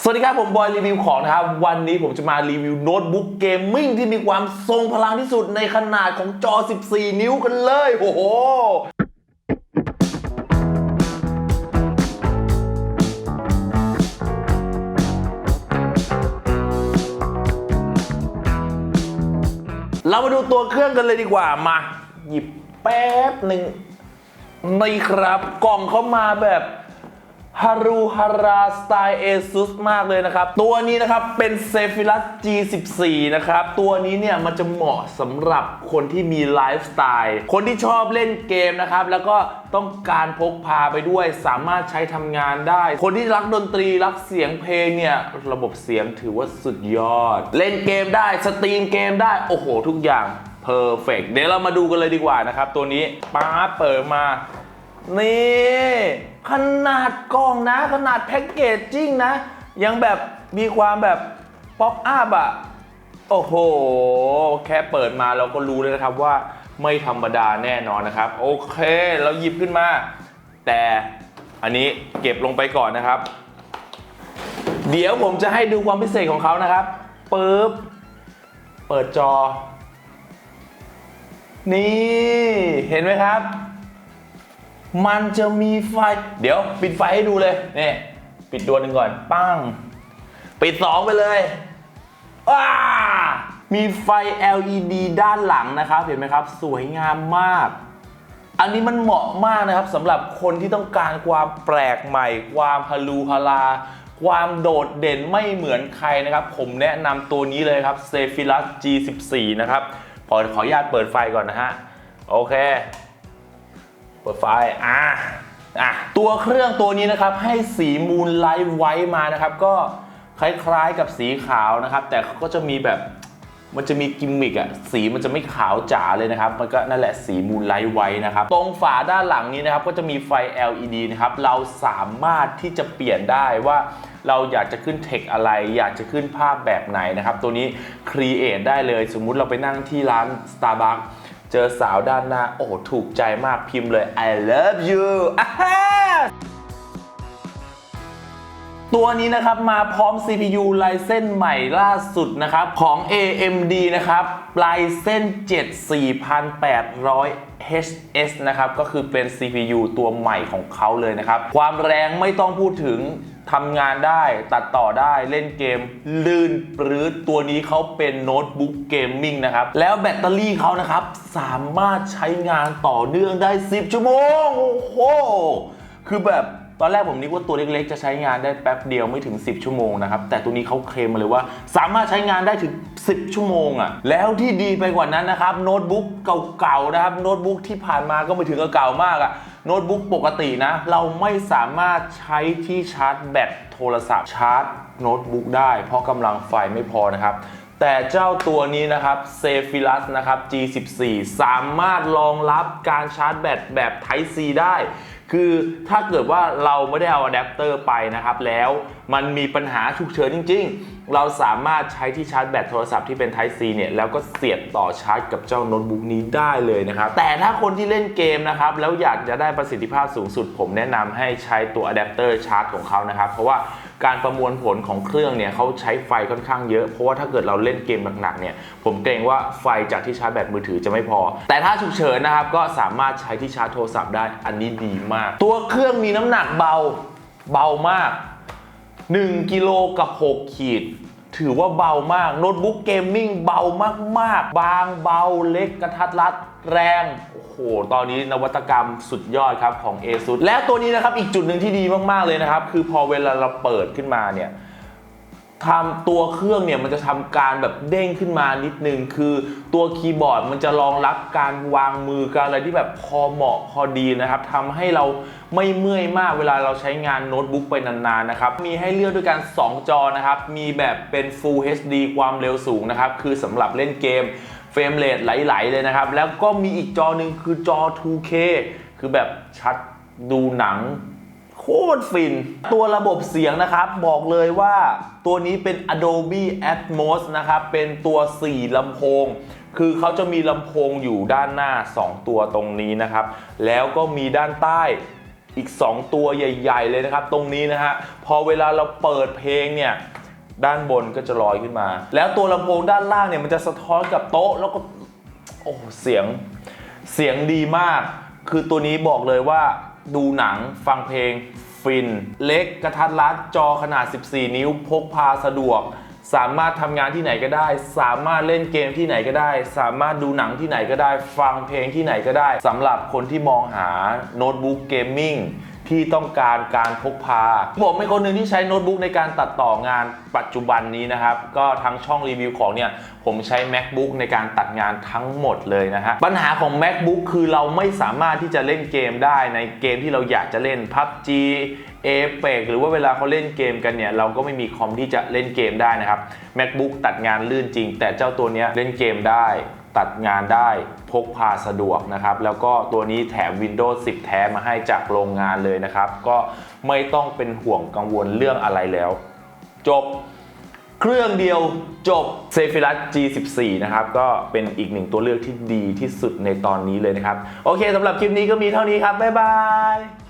สวัสดีครับผมบอยรีวิวของนะครับ วันนี้ผมจะมารีวิวโน้ตบุ๊กเกมมิ่งที่มีความทรงพลังที่สุดในขนาดของจอ 14 นิ้วกันเลย โอ้โหเรามาดูตัวเครื่องกันเลยดีกว่ามา หยิบแป๊บหนึ่งนี่ครับกล่องเขามาแบบ ฮารุฮาราสไตล์เอซุสมากเลยนะครับ ตัวนี้นะครับเป็นเซฟิลัส G14 นะครับ ตัวนี้เนี่ยมันจะเหมาะสำหรับคนที่มีไลฟ์สไตล์คนที่ชอบเล่นเกมนะครับ แล้วก็ต้องการพกพาไปด้วยสามารถใช้ทำงานได้ คนที่รักดนตรีรักเสียงเพลงเนี่ย ระบบเสียงถือว่าสุดยอด เล่นเกมได้สตรีมเกมได้ โอ้โห ทุกอย่างเพอร์เฟกเดี๋ยวเรามาดูกันเลยดีกว่านะครับ ตัวนี้ป้าเปิดมา นี่ ขนาดกล่องนะ ขนาดแพ็กเกจจิ้งนะ ยังแบบมีความแบบป๊อปอัพอะโอ้โห แค่เปิดมาเราก็รู้เลยนะครับว่าไม่ธรรมดาแน่นอนนะครับ โอเค เราหยิบขึ้นมา แต่อันนี้เก็บลงไปก่อนนะครับ เดี๋ยวผมจะให้ดูความพิเศษของเขานะครับปึ๊บเปิดจอ นี่ เห็นไหมครับ มันจะมีไฟ เดี๋ยวปิดไฟให้ดูเลยนี่ปิดดวงหนึ่งก่อนปั้ง ปิดสองไปเลยว้ามีไฟ LED ด้านหลังนะครับ เห็นไหมครับ สวยงามมาก อันนี้มันเหมาะมากนะครับสำหรับคนที่ต้องการความแปลกใหม่ ความฮาลูฮาราความโดดเด่นไม่เหมือนใครนะครับ ผมแนะนำตัวนี้เลยครับ s e p h i r u s G14 นะครับขอขออนุญาตเปิดไฟก่อนนะฮะ โอเค เปิดไฟอะอะตัวเครื่องตัวนี้นะครับให้สีมูนไลท์ไว้มานะครับ ก็คล้ายๆกับสีขาวนะครับ แต่เขาก็จะมีแบบมันจะมีกิมมิกอะสีมันจะไม่ขาวจ๋าเลยนะครับ มันก็นั่นแหละสีมูนไลท์ไว้นะครับ ตรงฝาด้านหลังนี้นะครับ ก็จะมีไฟ LED นะครับ เราสามารถที่จะเปลี่ยนได้ว่าเราอยากจะขึ้นเทคอะไร อยากจะขึ้นภาพแบบไหนนะครับ ตัวนี้ครีเอทได้เลย สมมุติเราไปนั่งที่ร้าน Starbucks เจอสาวด้านหน้า โอ้โหถูกใจมากพิมพ์เลย I love you อ ตัวนี้นะครับมาพร้อม CPU Ryzen ใหม่ล่าสุดนะครับของ AMD นะครับ Ryzen 7 4800 HS นะครับก็คือเป็น CPU ตัวใหม่ของเขาเลยนะครับ ความแรงไม่ต้องพูดถึงทำงานได้ตัดต่อได้เล่นเกม ลื่นปรื้ดตัวนี้เขาเป็นโน้ตบุ๊กเกมมิ่งนะครับ แล้วแบตเตอรี่เขานะครับ สามารถใช้งานต่อเนื่องได้ 10 ชั่วโมง โอ้โห คือแบบ ตอนแรกผมนึกว่าตัวเล็กๆ จะใช้งานได้แป๊บเดียวไม่ถึง 10 ชั่วโมงนะครับ แต่ตัวนี้เขาเคลมมาเลยว่า สามารถใช้งานได้ถึง 10 ชั่วโมงอะ่ะ แล้วที่ดีไปกว่านั้นนะครับโน้ตบุ๊กเก่าๆนะครับโน้ตบุ๊กที่ผ่านมาก็ไม่ถึงกับเก่ามากอะ่ะโน้ตบุ๊กปกตินะ เราไม่สามารถใช้ที่ชาร์จแบตโทรศัพท์ชาร์จโน้ตบุ๊กได้ เพราะกำลังไฟไม่พอนะครับแต่เจ้าตัวนี้นะครับ c e p h i r u s นะครับ G14 สามารถรองรับการชาร์จแบตแบบ Type C ได้ คือถ้าเกิดว่าเราไม่ได้เอาอะแดปเตอร์ไปนะครับ แล้วมันมีปัญหาฉุกเฉินจริง ๆ เราสามารถใช้ที่ชาร์จแบตโทรศัพท์ที่เป็น Type C เนี่ยแล้วก็เสียบต่อชาร์จกับเจ้าโน้ตบุ๊กนี้ได้เลยนะครับ แต่ถ้าคนที่เล่นเกมนะครับ แล้วอยากจะได้ประสิทธิภาพสูงสุด ผมแนะนำให้ใช้ตัวอะแดปเตอร์ชาร์จของเขานะครับ เพราะว่า การประมวลผลของเครื่องเนี่ยเขาใช้ไฟค่อนข้างเยอะ เพราะว่าถ้าเกิดเราเล่นเกมหนักๆเนี่ยผมเกรงว่าไฟจากที่ชาร์จแบตมือถือจะไม่พอ แต่ถ้าฉุกเฉินนะครับก็สามารถใช้ที่ชาร์จโทรศัพท์ได้อันนี้ดีมาก ตัวเครื่องมีน้ำหนักเบาเบามาก 1กิโลกับ 6 ขีด ถือว่าเบามากโน้ตบุ๊กเกมมิ่งเบามากๆ บางเบาเล็กกระทัดรัดแรงโอ้โห ตอนนี้นวัตกรรมสุดยอดครับของ ASUS และตัวนี้นะครับอีกจุดหนึ่งที่ดีมากๆเลยนะครับ คือพอเวลาเราเปิดขึ้นมาเนี่ยทำตัวเครื่องเนี่ยมันจะทำการแบบเด้งขึ้นมานิดนึง คือตัวคีย์บอร์ดมันจะรองรับการวางมือการอะไรที่แบบพอเหมาะพอดีนะครับทำให้เราไม่เมื่อยมากเวลาเราใช้งานโน้ตบุ๊กไปนานๆนะครับ มีให้เลือกด้วยกัน 2 จอนะครับ มีแบบเป็น Full HD ความเร็วสูงนะครับ คือสำหรับเล่นเกม เฟรมเรทไหลๆเลยนะครับ แล้วก็มีอีกจอหนึ่งคือจอ 2K คือแบบชัดดูหนังโคตรฟิน ตัวระบบเสียงนะครับ บอกเลยว่าตัวนี้เป็น Adobe Atmos นะครับ เป็นตัว 4ลำโพง คือเขาจะมีลำโพงอยู่ด้านหน้า 2 ตัวตรงนี้นะครับ แล้วก็มีด้านใต้อีก 2 ตัวใหญ่ ๆ เลยนะครับ ตรงนี้นะฮะพอเวลาเราเปิดเพลงเนี่ย ด้านบนก็จะลอยขึ้นมา แล้วตัวลำโพงด้านล่างเนี่ยมันจะสะท้อนกับโต๊ะแล้วก็โอ้เสียงเสียงดีมาก คือตัวนี้บอกเลยว่าดูหนังฟังเพลงฟิน เล็กกระทัดรัดจอขนาด 14 นิ้ว พกพาสะดวก สามารถทำงานที่ไหนก็ได้ สามารถเล่นเกมที่ไหนก็ได้ สามารถดูหนังที่ไหนก็ได้ ฟังเพลงที่ไหนก็ได้สำหรับคนที่มองหาโน้ตบุ๊กเกมมิ่ง ที่ต้องการการพกพา ผมเป็นคนหนึ่งที่ใช้โน้ตบุ๊กในการตัดต่องานปัจจุบันนี้นะครับ ก็ทั้งช่องรีวิวของเนี่ย ผมใช้ macbook ในการตัดงานทั้งหมดเลยนะฮะปัญหาของ macbook คือเราไม่สามารถที่จะเล่นเกมได้ในเกมที่เราอยากจะเล่น PUBG Apex หรือว่าเวลาเขาเล่นเกมกันเนี่ยเราก็ไม่มีคอมที่จะเล่นเกมได้นะครับ macbook ตัดงานลื่นจริง แต่เจ้าตัวเนี้ยเล่นเกมได้ ตัดงานได้พกพาสะดวกนะครับ แล้วก็ตัวนี้แถม Windows 10 แท้มาให้จากโรงงานเลยนะครับ ก็ไม่ต้องเป็นห่วงกังวลเรื่องอะไรแล้ว จบเครื่องเดียวจบ s e p h i r u s G14 นะครับ ก็เป็นอีกหนึ่งตัวเลือกที่ดีที่สุดในตอนนี้เลยนะครับ โอเคสำหรับคลิปนี้ก็มีเท่านี้ครับ บ๊ายบาย